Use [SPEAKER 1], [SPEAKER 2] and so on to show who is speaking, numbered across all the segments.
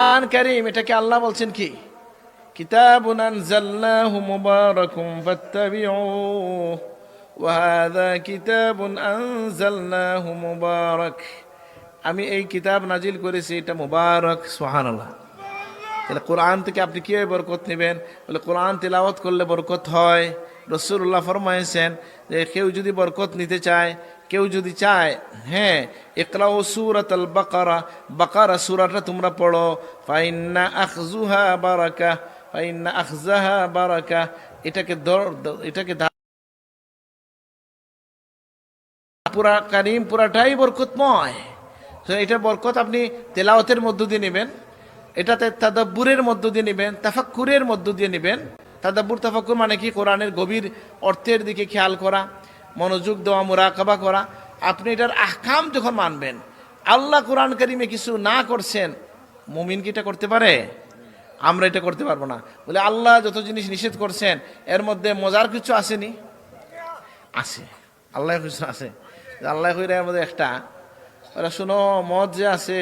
[SPEAKER 1] কোরআন কারীম, এটাকে আল্লাহ বলছেন কি? কিতাবুন আনজালনাহু মুবারাকুম ফাত্তাবিউহু, ওয়া হাযা কিতাবুন আনজালনাহু মুবারাক। আমি এই কিতাব নাজিল করেছি, এটা মুবারক, সুবহানাল্লাহ। তাহলে কোরআন থেকে আপনি কীভাবে বরকত নেবেন? বলে কোরআন তেলাওয়াত করলে বরকত হয়। রসুল্লাহ ফরমাইছেন যে কেউ যদি বরকত নিতে চায় কেউ যদি চায় হ্যাঁ ইকরাও সুরত আল বাকারা বাকারা সুরাটা তোমরা পড়ো, ফাইন্না আখজুহা বারাকা, ফাইন্না আখজাহা বারাকা, এটাকে এটাকে পুরা কারিম পুরাটাই বরকতময়। এটা বরকত আপনি তেলাওতের মধ্য দিয়ে নেবেন, এটাতে তাদাব্বুরের মধ্য দিয়ে নেবেন, তাফাক্কুরের মধ্য দিয়ে নেবেন। তাদাব্বুর, তাফাক্কুর মানে কি? কোরআনের গভীর অর্থের দিকে খেয়াল করা। মনোযোগ দেওয়া, মোরাকাবা করা। আপনি এটার আহকাম যখন মানবেন, আল্লাহ কোরআন করিমে কিছু না করছেন, মুমিন কি এটা করতে পারে? আমরা এটা করতে পারব না। বলে আল্লাহ যত জিনিস নিষেধ করছেন, এর মধ্যে মজার কিছু আসেনি? আছে আল্লাহ কিছু আছে আল্লাহ কইরা এর মধ্যে একটা, ওরা শোনো, মদ যে আছে,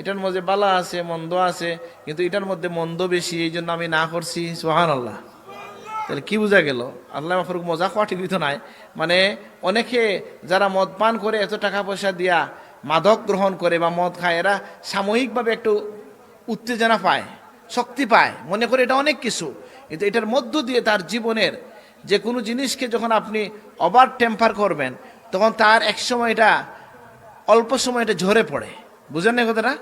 [SPEAKER 1] এটার মধ্যে বালা আছে, মন্দ আছে, কিন্তু এটার মধ্যে মন্দ বেশি এই জন্য আমি না করছি সোহান আল্লাহ তাহলে কি বোঝা গেল? আল্লাহ মাফরুক মজা খাওয়া ঠিক নাই। মানে অনেকে যারা মদ পান করে, এত টাকা পয়সা দিয়া মাদক গ্রহণ করে বা মদ খায়, এরা সাময়িকভাবে একটু উত্তেজনা পায়, শক্তি পায়। মনে করে এটা অনেক কিছু। কিন্তু এটার মধ্য দিয়ে তার জীবনের যে কোনো জিনিসকে যখন আপনি ওভার টেম্পার করবেন, তখন তার এক সময় এটা, অল্প সময় এটা ঝরে পড়ে। বুঝেন না কথাটা?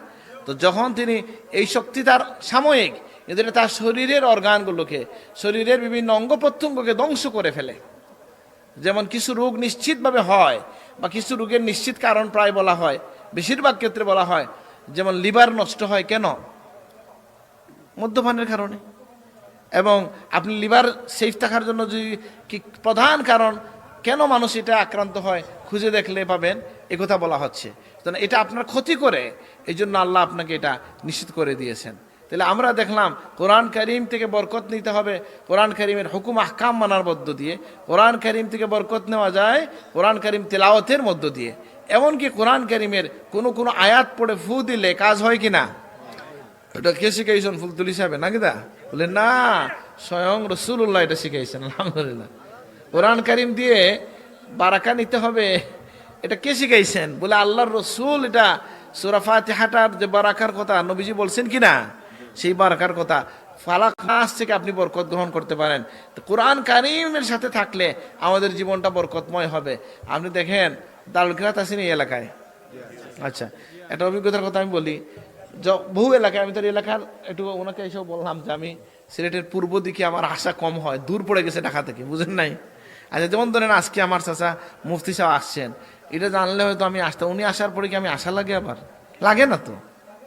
[SPEAKER 1] তো যখন তিনি এই শক্তি তার সাময়িক এটা তার শরীরের অর্গানগুলোকে শরীরের বিভিন্ন অঙ্গ প্রত্যঙ্গকে ধ্বংস করে ফেলে। যেমন কিছু রোগ নিশ্চিতভাবে হয় বা কিছু রোগের নিশ্চিত কারণ প্রায় বলা হয়, বেশিরভাগ ক্ষেত্রে বলা হয়, যেমন লিভার নষ্ট হয় কেন? মদ্যপানের কারণে। এবং আপনি লিভার সেফ থাকার জন্য যদি কি প্রধান কারণ, কেন মানুষ এটা আক্রান্ত হয়, খুঁজে দেখলে পাবেন, এ কথা বলা হচ্ছে। এটা আপনার ক্ষতি করে এই জন্য আল্লাহ আপনাকে এটা নিশ্চিত করে দিয়েছেন। তাহলে আমরা দেখলাম কোরআন করিম থেকে বরকত নিতে হবে। কোরআন করিমের হুকুম আহকাম মানার মধ্য দিয়ে, কোরআন করিম থেকে বরকত নেওয়া যায় কোরআন করিম তেলাওয়াতের মধ্য দিয়ে। এমনকি কোরআন করিমের কোনো কোনো আয়াত পড়ে ফু দিলে কাজ হয় কি না? এটা কে শিখাইছেন ফুলতুল হিসাবে, নাকি দা? বলে, না, স্বয়ং রসুল্লাহ এটা শিখাইছেন, আলহামদুলিল্লাহ। কোরআন করিম দিয়ে বারাকা নিতে হবে, এটা কে শিখাইছেন? বলে, আল্লাহর রসুল এটা সুরাফাতে হাঁটার যে বারাকার কথা নবীজি বলছেন কি না? সেই বারাকার কথা। ফালাক নাস থেকে আপনি বরকত গ্রহণ করতে পারেন। তো কোরআন কারিমের সাথে থাকলে আমাদের জীবনটা বরকতময় হবে। আপনি দেখেন দারুলকিরাত আছেন এই এলাকায়? আচ্ছা একটা অভিজ্ঞতার কথা আমি বলি। বহু এলাকায়, আমি তার এলাকার একটু ওনাকে এসব বললাম যে আমি সিলেটের পূর্ব দিকে আমার আশা কম হয়, দূর পড়ে গেছে ঢাকা থেকে, বুঝেন নাই? আচ্ছা যেমন ধরেন আজকে আমার চাচা মুফতি সাহেব আসছেন। এটা জানলে হয়তো আমি আসতাম, উনি আসার পরে কি আমি আশা লাগে আবার? লাগে না তো?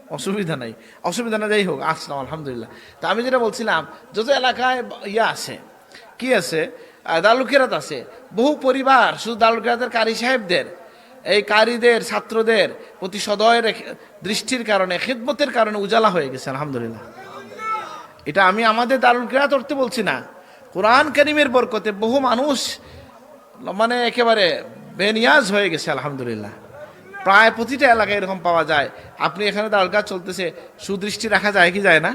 [SPEAKER 1] অসুবিধা নাই। অসুবিধা না, যাই হোক, আসলাম, আলহামদুলিল্লাহ। তা আমি যেটা বলছিলাম, যত এলাকায় ইয়া আছে, কি আছে? দালুকেরাত আছে। বহু পরিবার, শুধু দালুকেরাতের কারি সাহেবদের, এই কারীদের, ছাত্রদের প্রতি সদয় রেখে- দৃষ্টির কারণে, খেদমতের কারণে উজালা হয়ে গেছে, আলহামদুলিল্লাহ। এটা আমি আমাদের দারুল কিরাত অর্থে বলছি না। কোরআন করিমের বরকতে বহু মানুষ মানে একেবারে বেনিয়াজ হয়ে গেছে, আলহামদুলিল্লাহ। প্রায় প্রতিটা এলাকায় এরকম পাওয়া যায়। আপনি এখানে কাজ চলতেছে, সুদৃষ্টি রাখা যায় কি যায় না?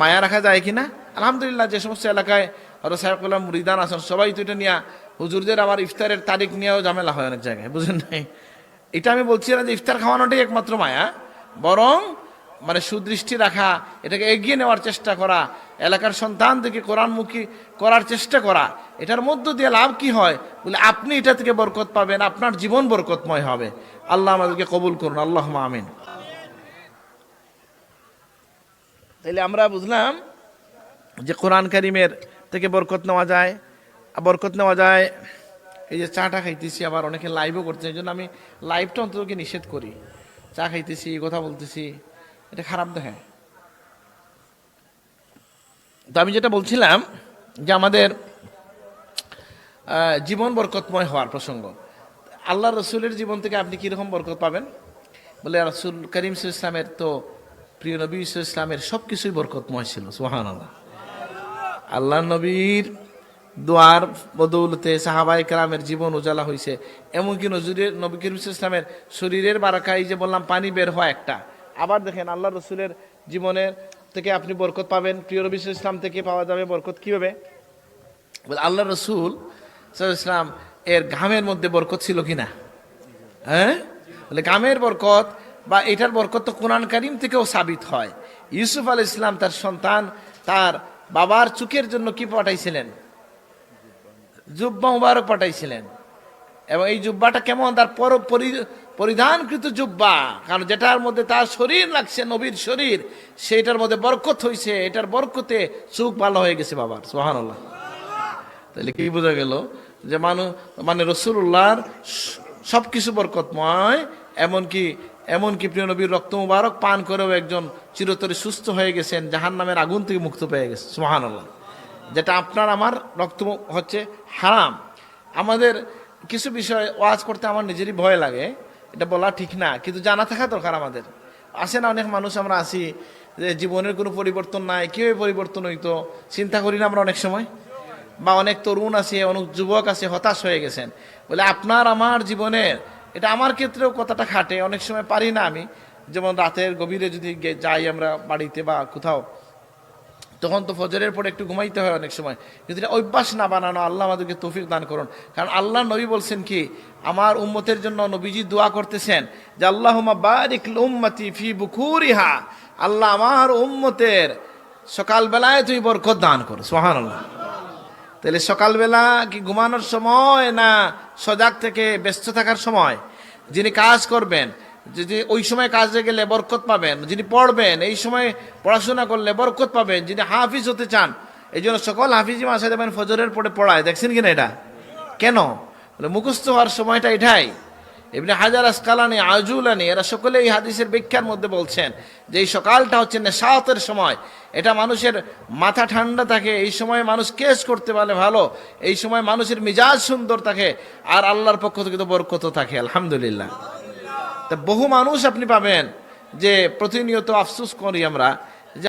[SPEAKER 1] মায়া রাখা যায় কি না? আলহামদুলিল্লাহ, যে সমস্ত এলাকায় হয়তো সাহেবুল্লাহ মুরিদান আছেন, সবাই তো এটা নিয়ে হুজুরদের আবার ইফতারের তারিখ নিয়েও ঝামেলা হয় অনেক জায়গায়, বুঝেন নাই? এটা আমি বলছি না যে ইফতার খাওয়ানোটাই একমাত্র মায়া, বরং মানে সুদৃষ্টি রাখা, এটাকে এগিয়ে নেওয়ার চেষ্টা করা এলাকার সন্তানদেরকে কোরআনমুখী করার চেষ্টা করা, এটার মধ্য দিয়ে লাভ কি হয়? বলে, আপনি এটা থেকে বরকত পাবেন, আপনার জীবন বরকতময় হবে। আল্লাহ আমাদেরকে কবুল করুন আল্লাহ আমিন। তাইলে আমরা বুঝলাম যে কোরআন কারিমের থেকে বরকত নেওয়া যায়। বরকত নেওয়া যায়, এই যে চাটা খাইতেছি, আবার অনেকে লাইভও করছে, এই জন্য আমি লাইভটা অন্তত নিষেধ করি। চা খাইতেছি, কথা বলতেছি, এটা খারাপ দেখে তো আমি যেটা বলছিলাম যে আমাদের জীবন বরকতময় হওয়ার প্রসঙ্গ। আল্লাহ রসুলের জীবন থেকে আপনি কীরকম বরকত পাবেন? বলে রসুল করিম ইসলামের তো প্রিয় নবী ইসলামের সব কিছুই বরকতময় ছিল সোহান আল্লাহ আল্লাহ নবীর দোয়ার বদৌলতে সাহাবাই কালামের জীবন উজালা হয়েছে এমনকি নজরুলের নবী করিম ইসলামের শরীরের বারাকায় যে বললাম পানি বের হয় একটা। আবার দেখেন আল্লাহ রসুলের জীবনের থেকে আপনি বরকত পাবেন, প্রিয় রবি ইসলাম থেকে পাওয়া যাবে বরকত কীভাবে? আল্লাহ রসুল ইসলাম এর ঘামের মধ্যে বরকত ছিল কিনা? হ্যাঁ? বলে ঘামের বরকত বা এটার বরকত তো কোরআন কারিম থেকেও সাবিত হয়। ইউসুফ আল ইসলাম তার সন্তান, তার বাবার চুকের জন্য কি পাঠাইছিলেন? জুব্বা মুবারক পাঠাইছিলেন। এবং এই জুব্বাটা কেমন? তার পরি- পরিধানকৃত জুব্বা, কারণ যেটার মধ্যে তার শরীর লাগছে, নবীর শরীর, সেইটার মধ্যে বরকত হয়েছে এটার বরকতে চুখ ভালো হয়ে গেছে বাবার সোহানুল্লাহ তাহলে কি বোঝা গেল যে মানুষ মানে রসুল্লাহর সব কিছু বরকতময়, এমনকি এমনকি প্রিয় নবীর রক্ত মুবারক পান করেও একজন চিরতরে সুস্থ হয়ে গেছেন জাহান নামের আগুন থেকে মুক্ত পেয়ে গেছে সোহানুল্লাহ যেটা আপনার আমার রক্ত হচ্ছে হারাম। আমাদের কিছু বিষয় ওয়াজ করতে আমার নিজেরই ভয় লাগে। এটা বলা ঠিক না, কিন্তু জানা থাকা দরকার আমাদের। আসে না অনেক মানুষ, আমরা আসি যে জীবনের কোনো পরিবর্তন নাই, কীভাবে পরিবর্তন হইতো? চিন্তা করি না আমরা অনেক সময়। বা অনেক তরুণ আছে, অনেক যুবক আছে, হতাশ হয়ে গেছেন। বলে আপনার আমার জীবনের এটা আমার ক্ষেত্রেও কথাটা খাটে, অনেক সময় পারি না আমি। যেমন রাতের গভীরে যদি যাই আমরা বাড়িতে বা কোথাও তখন তো ফজরের পরে একটু ঘুমাইতে হয় অনেক সময়। কিন্তু এটা অভ্যাস না বানানো, আল্লাহ আমাদেরকে তৌফিক দান করুন। কারণ আল্লাহ নবী বলছেন কি, আমার উম্মতের জন্য নবীজি দোয়া করতেছেন যে আল্লাহ বারিক উম্মতি ফি বুকুরিহা। আল্লাহ আমার উম্মতের সকালবেলায় তুই বরকত দান কর সোহান আল্লাহ তাহলে সকালবেলা কি ঘুমানোর সময় না সজাগ থেকে ব্যস্ত থাকার সময়? যিনি কাজ করবেন যদি ওই সময় কাজে গেলে বরকত পাবেন, যিনি পড়বেন, এই সময় পড়াশোনা করলে বরকত পাবেন, যিনি হাফিজ হতে চান। এই জন্য সকল হাফিজি মাসে দেবেন ফজরের পরে পড়ায়, দেখছেন কিনা এটা? কেন? মুখস্থ হওয়ার সময়টা এটাই। এমনি হাজার আসকালানি, আজুলানি, এরা সকলে এই হাদিসের ব্যাখ্যার মধ্যে বলছেন যে, এই সকালটা হচ্ছে নেশাতের সময়। এটা মানুষের মাথা ঠান্ডা থাকে, এই সময় মানুষ কেস করতে পারে ভালো, এই সময় মানুষের মিজাজ সুন্দর থাকে, আর আল্লাহর পক্ষ থেকে তো বরকত থাকে, আলহামদুলিল্লাহ। বহু মানুষ আপনি পাবেন যে প্রতিনিয়ত আফসুস করি আমরা